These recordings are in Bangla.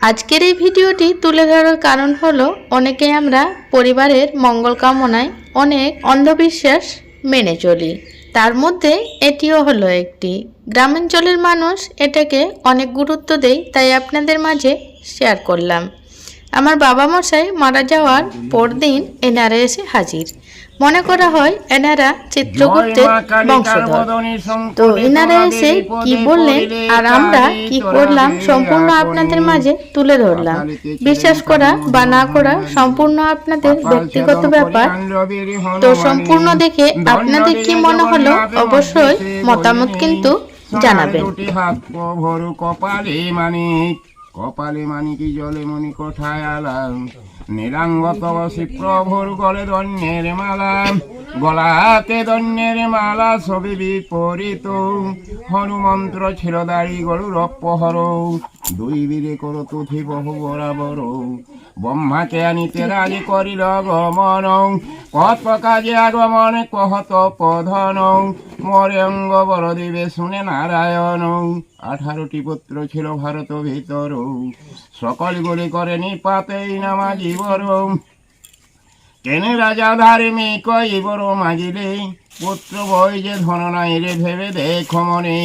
আজকের এই ভিডিওটি তুলে ধরার কারণ হলো অনেকে আমরা পরিবারের মঙ্গল কামনায় অনেক অন্ধবিশ্বাস মেনে চলি। তার মধ্যে এটিও হলো একটি। গ্রামাঞ্চলের মানুষ এটাকে অনেক গুরুত্ব দেয়, তাই আপনাদের মাঝে শেয়ার করলাম। আমার বাবা মশাই মারা যাওয়ার পরদিন এনারা এসে হাজির। মনে করা হয় এনারা চিত্রগুপ্তের বংশধর। তো এনারা এসে কি বললেন আর আমরা কি করলাম সম্পূর্ণ আপনাদের মাঝে তুলে ধরলাম। বিশ্বাস করা বা না করা সম্পূর্ণ আপনাদের ব্যক্তিগত ব্যাপার। তো সম্পূর্ণ দেখে আপনাদের কি মনে হলো অবশ্যই মতামত কিন্তু জানাবেন। কপালে কপালে মানিকি জলে মনি কোঠায় আলাম? নীলাঙ্গত বসি প্রভুর গলে দন্যের মালা। গলাতে দন্যের মালা, ছবি বিপরীত। হনুমন্ত্র ছিল দাড়ি গরুর অপহর। দুই বীরে করো তুথি বহু বরাবর। ব্রহ্মাকে আনিতে রাজি করিল গমন। কত কাজে আগমন, কহত প্রধান মরে অঙ্গ বড় শুনে নারায়ণ আঠারোটি পুত্র ছিল ভারত ভিতর। সকল গুলি করে নিপাতেই নামা জীবর কেনে রাজা ধার্মিক ইবর মাগিলে? পুত্র বই যে ধন নাই রে ভেবে দেখো মনে।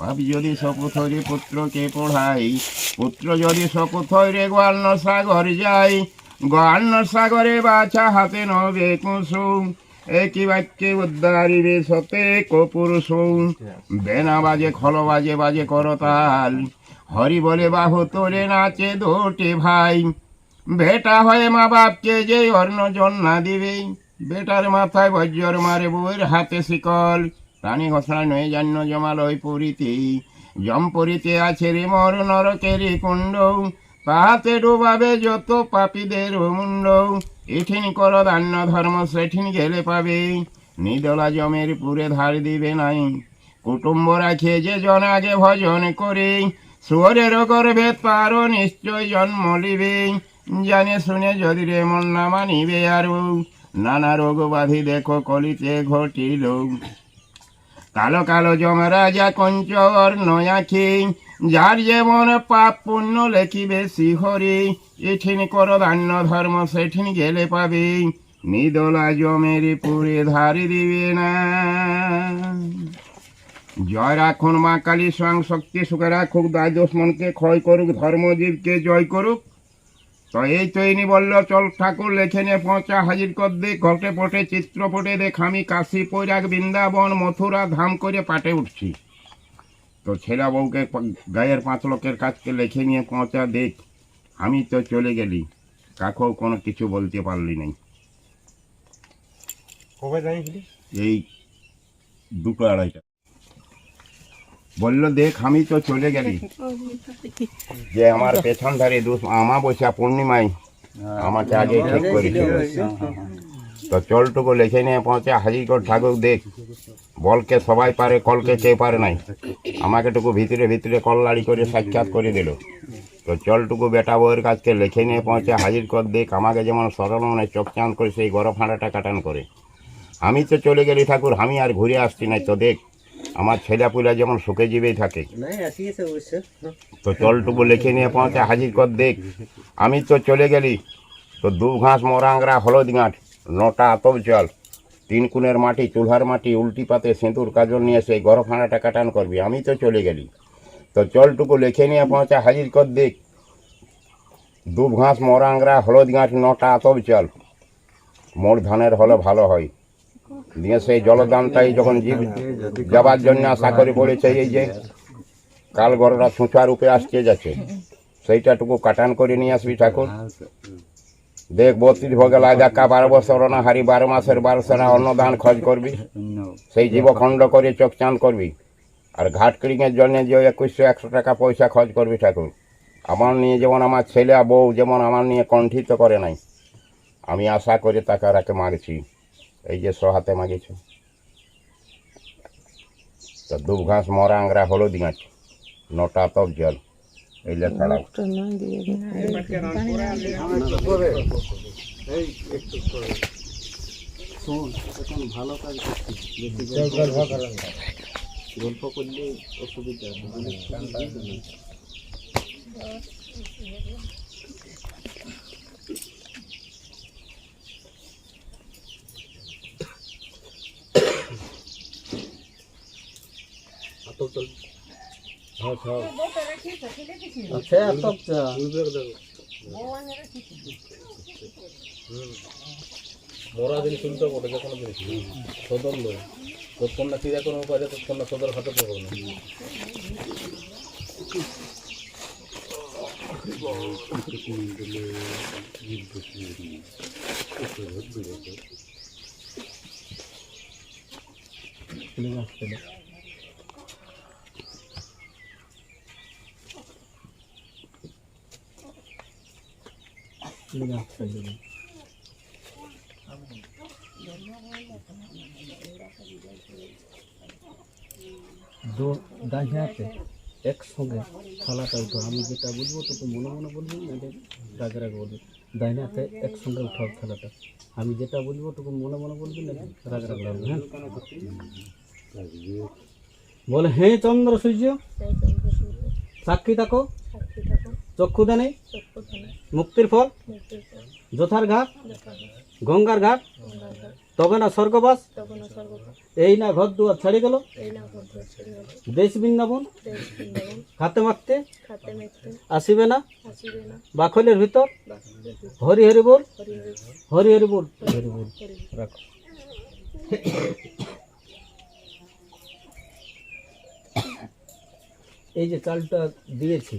ভাবি যদি সপুথরে পুত্রকে পড়াই, পুত্র যদি সপুথরে গোয়ান্ন সাগর যাই গোয়ান্ন সাগরে বাছা হাতে নবে কুসুম। একই বাক্যে উদ্ধারিবে সতে কপুরুষ বেনা বাজে, খল বাজে বাজে করতাল হরি বলে, বাহু তোলে নাচে দোটে ভাই। বেটা হয়ে মা বাপকে যে অন্ন জন্না দিবে। বেটার মাথায় বজ্র মারে বউয়ের হাতে শিকল। প্রাণী ঘোষণা নয় জান্য জমালয় পুরীতে। জমপুরীতে আছে রে মর নরকেরি কুণ্ড। তাহাতে ডুবাবে যত পাপীদের মুন্ড এঠিন কর দান্য ধর্ম সেঠিন গেলে পাবে। নিদলা জমের পুরে ধার দিবে নাই। কুটুম্ব রাখে যে জন আগে ভজন করে। সুরের গর্ভে তারও নিশ্চয় জন্ম লিবে জানে শুনে যদি রে মন না মানিবে আরও। নানা রোগ বাধি দেখো কলিতে ঘটিল। কালো কালো যমরাজা কঞ্চর নয়াখি। যার যেমন পাপ পুণ্য লেখিবে শিহরে এঠিন কর দান্য ধর্ম সেঠিন গেলে পাবে। নিদলা জমের পুরে ধারি দিবে না। জয় রাখুন মা কালী স্বয়ং শক্তি সুখে রাখুক দায় দুশ্মনকে ক্ষয় করুক, ধর্মজীবকে জয় করুক। তো এই তৈরি বলল চল ঠাকুর লেখে নিয়ে পৌঁছা হাজির কর দে ঘটে পটে চিত্রপটে দেখ, আমি কাশী, পৈরাগ, বৃন্দাবন, মথুরা ধাম করে পাটে উঠছি। তো ছেলা বউকে গায়ের পাঁচ লোকের কাছকে লেখে নিয়ে পৌঁছা দেখ আমি তো চলে গেলি। কাকেও কোনো কিছু বলতে পারলি নাই। কবে এই দুটো আড়াইটা। বলল দেখ আমি তো চলে গেলি। যে আমার পেছন ধারে দুষ আমাবস্যা পূর্ণিমায় আমাকে আগে ঠিক করেছিল। তো চলটুকু লেখে নিয়ে পৌঁছে হাজির কর ঠাকুর দেখ। বলকে সবাই পারে কলকে কে পারে নাই। আমাকে টুকু ভিতরে ভিতরে কল্লাড়ি করে সাক্ষাৎ করে দিল। তো চলটুকু বেটা বউয়ের কাছকে লেখে নিয়ে পৌঁছে হাজির কর দেখ আমাকে যেমন সরল মনে চোখ চাঁদ করে সেই গরম ফাঁড়াটা কাটান করে। আমি তো চলে গেলি ঠাকুর আমি আর ঘুরে আসছি না তো দেখ। আমার ছেলেপুলা যেমন সুখে জীবেই থাকে। তো চলটুকু লিখে নিয়ে পৌঁছে হাজির কর দেখ। আমি তো চলে গেলি তো দু ঘাস মোরাংরা হলদ গাঁট নটা আতব জল। তিন কুনের মাটি, চুলহার মাটি, উল্টি পাতে সিঁদুর কাজল নিয়ে সেই গরফানাটা কাটান করবি। আমি তো চলে গেলি। তো চলটুকু লিখে নিয়ে পৌঁছা হাজির কর দেখ দু ঘাস মরাংরা হলদ গাঁট নটা আতব জল। মোর ধানের হলে ভালো হয়। দিয়ে সেই জলদানটাই যখন জীব যাবার জন্য আশা করে পড়েছে, এই যে কাল গররা ছুঁচার উপরে আসছে যাচ্ছে। সেইটাটুকু কাটান করে নিয়ে আসবি ঠাকুর। দেখ বত্রিশ ভোগে লাগাকা বারো বছর না হারি বারো মাসের বারো সেনা অন্নদান খোঁজ করবি? সেই জীবখণ্ড করে চোখ চাঁদ করবি। আর ঘাট ক্রিংয়ের জন্য যে একুশশো একশো টাকা পয়সা খরচ করবি ঠাকুর। আমার নিয়ে যেমন আমার ছেলে আর বউ যেমন আমার নিয়ে কণ্ঠিত করে নাই আমি আশা করে তাকে রাকে মাগছি এই যে সহাতে মাগিছ। তো দুব ঘাস মরা আংরা হলুদ গাছ নটা তব জল। এই লেখাটা শোন এখন ভালো কাজ গল্প করলে অসুবিধা হবে। অনেক কিছু বুঝবে না। আছে এত চা। মরা জিনিস উল্টো করে যে কোনো জিনিস সদর লয় তৎক্ষণ না ক্রিয়াকর্ম করে তৎক্ষণ না সদর হাতে পড়বে না। দো দাহিয়াতে একসঙ্গে থালাটা উঠো আমি যেটা বলব তোকে মনে মনে বলবি না রাগে রাগে বলবি। দাহিনাতে একসঙ্গে উঠাও থালাটা। আমি যেটা বলব তোকে মনে মনে বলবি না রাগে রাগে বলবি হ্যাঁ বলে হে চন্দ্র সূর্য সাক্ষী থাকো। চক্ষুদা নেই মুক্তির ফল। যথার ঘাট, গঙ্গার ঘাট, তবে না স্বর্গবাস? এই না ঘর দুয়ার ছাড়ি গেল। দেশ বৃন্দাবন, খাতে মাখতে আসিবে না। বাখলের ভিতর হরি হরি বল হরি হরি বল হরি বল, রাখো। এই যে চালটা দিয়েছি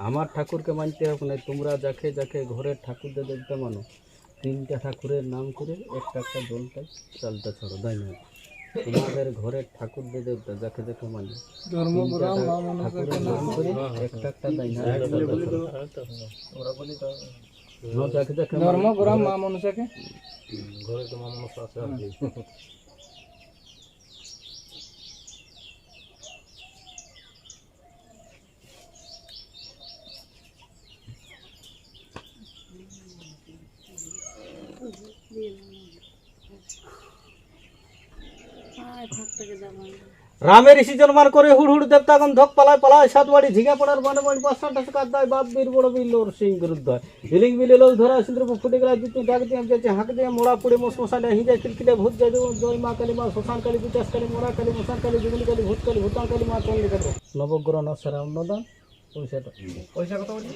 আমার ঠাকুরকে মানতে হবে না তোমরা যাকে যাকে ঘরের ঠাকুরদের দেবতা মানো তিনটা ঠাকুরের নাম করে একটা একটা জলটা চালটা ছড়ো না? তোমাদের ঘরের ঠাকুরদের দেবতা যাকে যাকে মানো ঠাকুরের নাম করে একটা একটা ধর্মগ্রাম মা মনুষাকে ঘরে তো মানুষ আছে আর কি রামের ঋষি জন্মার করে হুড় হুড় দেবতাগণ ধক পালায় পালায় সাত বাড়ি ঝিঙা পড়ার বানে বাড়ি পাঁচ সাত কাজ দায় বাপ বীর বড় বীর লোর সিং বিরুদ্ধ হিলিং বিলে লোক ধরা সিন্দ্র ফুটে গেলা জিতু ডাক দিয়ে যাচ্ছে হাঁক দিয়ে মোড়া পুড়ে মোস মশালে হিজা কিলকিলে ভূত যায় দেব জয় মা কালী মা শ্মশান কালী বিকাশ কালী মোড়া কালী মশান কালী জুগলি কালী ভূত কালী ভূতান কালী মা কালী নবগ্রহ নসারা অন্নদান পয়সাটা পয়সা কত বলছি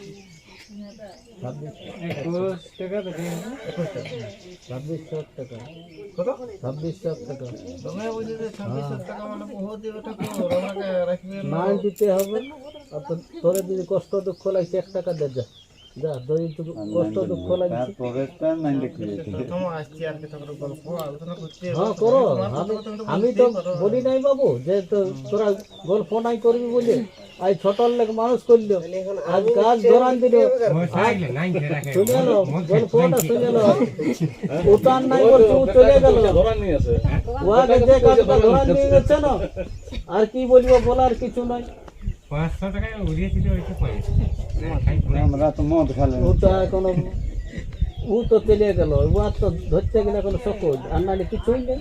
টাকা দিতে হবে। তোরে যদি কষ্ট দুঃখ লাগছে এক টাকা দে যা কষ্ট দুঃখ লাগছে। হ্যাঁ করো। আমি তো বলি নাই বাবু যে তো তোরা গল্প নাই করবি বলে। আজ ছোটর লোক মানুষ করল। আজ গাছ ধরান দিল। শুনে লো গল্পটা শুনে লো উঠান নাই করছে চলে গেল। ধরা ওয়াকে যে কাজটা ধরান দিয়ে গেছে না আর কি বলব বলার কিছু নাই ও তো এখনও ও তো চলে গেল। ও তো ধরতে গেলে কোনো সকল আর নাহলে কিছুই নেই।